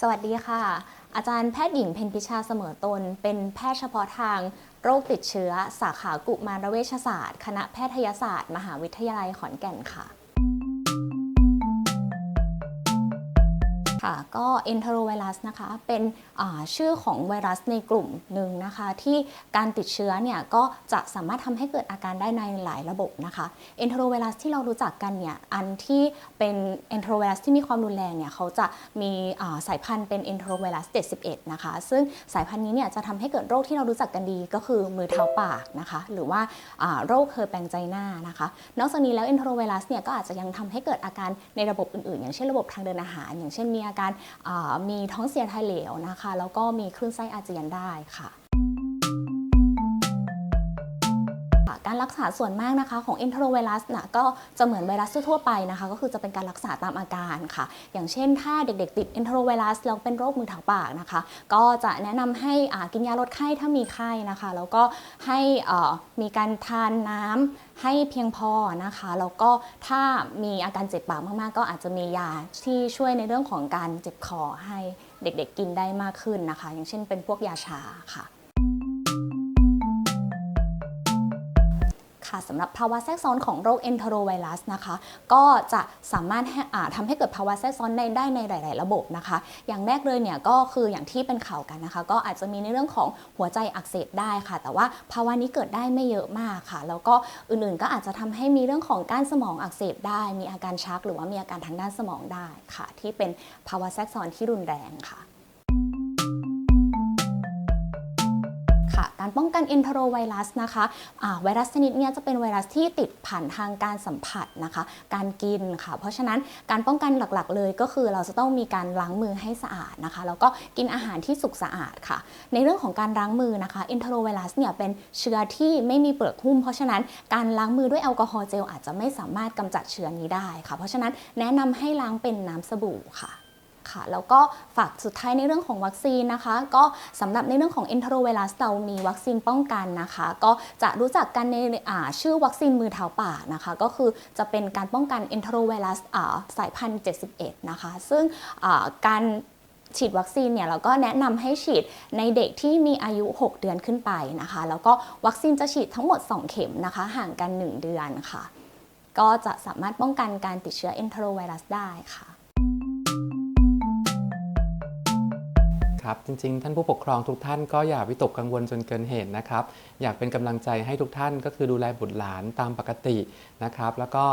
สวัสดีค่ะ อาจารย์แพทย์หญิงเพ็ญพิชาเสมอตน เป็นแพทย์เฉพาะทางโรคติดเชื้อ สาขากุมารเวชศาสตร์ คณะแพทยศาสตร์ มหาวิทยาลัยขอนแก่นค่ะ ค่ะ ก็ enterovirus นะคะ เป็นชื่อของไวรัสในกลุ่มหนึ่งนะคะ ที่การติดเชื้อเนี่ยก็จะสามารถทำให้เกิดอาการได้ในหลายระบบนะคะ enterovirus ที่เรารู้จักกันเนี่ย อันที่เป็น enterovirus ที่มีความรุนแรงเนี่ย เขาจะมีสายพันธุ์เป็น enterovirus 71 นะคะ ซึ่งสายพันธุ์นี้เนี่ยจะทำให้เกิดโรคที่เรารู้จักกันดีก็คือมือเท้าปากนะคะ หรือว่าโรคเคอร์แปงใจหน้านะคะ นอกจากนี้แล้ว enterovirus เนี่ยก็อาจจะยังทำให้เกิดอาการในระบบอื่นๆ อย่างเช่นระบบทางเดินอาหาร อย่างเช่นมีอาการมีท้องเสียถ่ายเหลวนะคะ แล้วก็มีคลื่นไส้อาเจียนได้ค่ะ การรักษาส่วนมากนะคะของ enterovirus นะก็จะเหมือนไวรัสทั่วไปนะคะ ก็คือจะเป็นการรักษาตามอาการค่ะ อย่างเช่นถ้าเด็กๆ ติด enterovirus แล้วเป็นโรคมือเท้าปากนะคะ ก็จะแนะนำให้อ่ากินยาลดไข้ถ้ามีไข้นะคะ แล้วก็ให้อ่อมีการทานน้ำให้เพียงพอนะคะ แล้วก็ถ้ามีอาการเจ็บปากมากๆ ก็อาจจะมียาที่ช่วยในเรื่องของการเจ็บคอให้เด็กๆกินได้มากขึ้นนะคะ อย่างเช่นเป็นพวกยาชาค่ะ ค่ะสำหรับภาวะแทรกซ้อนของโรค enterovirus นะคะ ก็จะสามารถให้อ่าทำให้เกิดภาวะแทรกซ้อนได้ได้ในหลาย ๆ ระบบนะคะ อย่างแรกเลยเนี่ยก็คืออย่างที่เป็นข่าวกันนะคะ ก็อาจจะมีในเรื่องของหัวใจอักเสบได้ค่ะ แต่ว่าภาวะนี้เกิดได้ไม่เยอะมากค่ะ แล้วก็อื่น ๆ ก็อาจจะทำให้มีเรื่องของก้านสมองอักเสบได้ มีอาการชัก หรือว่ามีอาการทางด้านสมองได้ค่ะ ที่เป็นภาวะแทรกซ้อนที่รุนแรงค่ะ ค่ะ การป้องกัน enterovirus นะคะไวรัสชนิดนี้จะเป็นไวรัสที่ติดผ่านทางการสัมผัสนะคะ การกินค่ะ เพราะฉะนั้นการป้องกันหลักๆ เลยก็คือเราจะต้องมีการล้างมือให้สะอาดนะคะ แล้วก็กินอาหารที่สุกสะอาดค่ะ ในเรื่องของการล้างมือนะคะ enterovirus เนี่ยเป็นเชื้อที่ไม่มีเปลือกหุ้ม เพราะฉะนั้นการล้างมือด้วยแอลกอฮอล์เจลอาจจะไม่สามารถกำจัดเชื้อนี้ได้ค่ะ เพราะฉะนั้นแนะนำให้ล้างเป็นน้ำสบู่ค่ะ ค่ะ แล้วก็ฝากสุดท้ายในเรื่องของวัคซีนนะคะ ก็สำหรับในเรื่องของ enterovirus เรามีวัคซีนป้องกันนะคะ ก็จะรู้จักกันในชื่อวัคซีนมือเท้าป่านะคะ ก็คือจะเป็นการป้องกัน enterovirus อ่าสายพันธุ์ 71 นะคะ ซึ่งการฉีดวัคซีนเนี่ยเราก็แนะนำให้ฉีดในเด็กที่มีอายุ 6 เดือนขึ้นไปนะคะ แล้วก็วัคซีนจะฉีดทั้งหมด 2 เข็มนะคะ ห่างกัน 1 เดือนค่ะ ก็จะสามารถป้องกันการติดเชื้อ enterovirus ได้ค่ะ ครับ จริงๆ ท่านผู้ปกครองทุกท่านก็อย่าวิตกกังวลจนเกินเหตุนะครับ อยากเป็นกำลังใจให้ทุกท่านก็คือดูแลบุตรหลานตามปกตินะครับ แล้วก็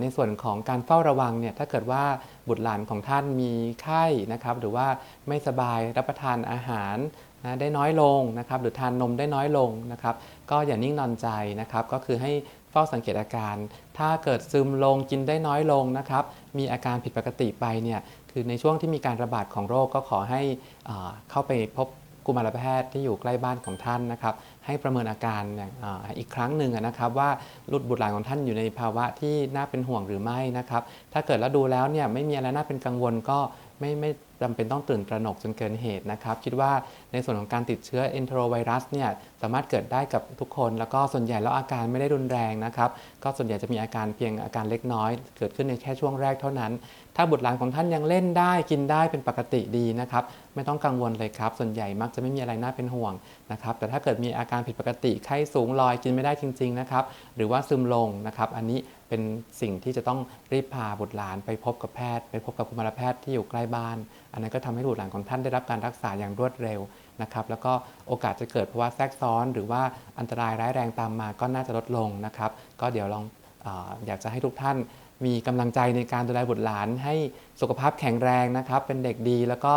ในส่วนของการเฝ้าระวังเนี่ยถ้าเกิดว่าบุตรหลานของท่านมีไข้นะครับ หรือว่าไม่สบายรับประทานอาหารนะได้น้อยลงนะครับ หรือทานนมได้น้อยลงนะครับ ก็อย่านิ่งนอนใจนะครับ ก็คือให้ ฝ้าสังเกตอาการ ถ้าเกิดซึมลงกินได้น้อยลงนะครับ มีอาการผิดปกติไปเนี่ยคือในช่วงที่มีการระบาดของโรคก็ขอให้เอ่อเข้าไปพบกุมารแพทย์ที่อยู่ใกล้บ้านของท่านนะครับ ให้ประเมินอาการอ,อีกครั้งหนึ่งนะครับว่าลุดบุตรหลานของท่านอยู่ในภาวะที่น่าเป็นห่วงหรือไม่นะครับ ถ้าเกิดแล้วดูแล้วเนี่ยไม่มีอะไรน่าเป็นกังวลก็ไม่ไม่จำเป็นต้องตื่นตระหนกจนเกินเหตุนะครับ คิดว่าในส่วนของการติดเชื้อ enterovirus เนี่ยสามารถเกิดได้กับทุกคน แล้วก็ส่วนใหญ่แล้วอาการไม่ได้รุนแรงนะครับ ก็ส่วนใหญ่จะมีอาการเพียงอาการเล็กน้อย เกิดขึ้นในแค่ช่วงแรกเท่านั้น ถ้าบุตรหลานของท่านยังเล่นได้กินได้เป็นปกติดีนะครับ ไม่ต้องกังวลเลยครับ ส่วนใหญ่มักจะไม่มีอะไรน่าเป็นห่วงนะครับ แต่ถ้าเกิดมีอาการผิดปกติไข้สูงลอยกินไม่ได้จริงๆนะครับหรือว่าซึมลงนะครับอันนี้เป็นสิ่งที่จะต้องรีบพาบุตรหลานไปพบกับแพทย์ ไปพบกับกุณหมารแพทย์ที่อยู่ใกล้บ้าน อันนั้นก็ทำให้บุตรหลานของท่านได้รับการรักษาอย่างรวดเร็วนะครับแล้วก็โอกาสจะเกิดภาวะแทรกซ้อน หรือว่าอันตรายร้ายแรงตามมาก็น่าจะลดลงนะครับก็เดี๋ยวลองอออยากจะให้ทุกท่านมีกำลังใจในการดูแลบุตรหลานให้สุขภาพแข็งแรงนะครับ เป็นเด็กดีแล้วก็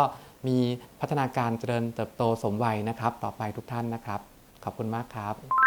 มีพัฒนาการเจริญเติบโตสมวัยนะครับ ต่อไปทุกท่านนะครับ ขอบคุณมากครับ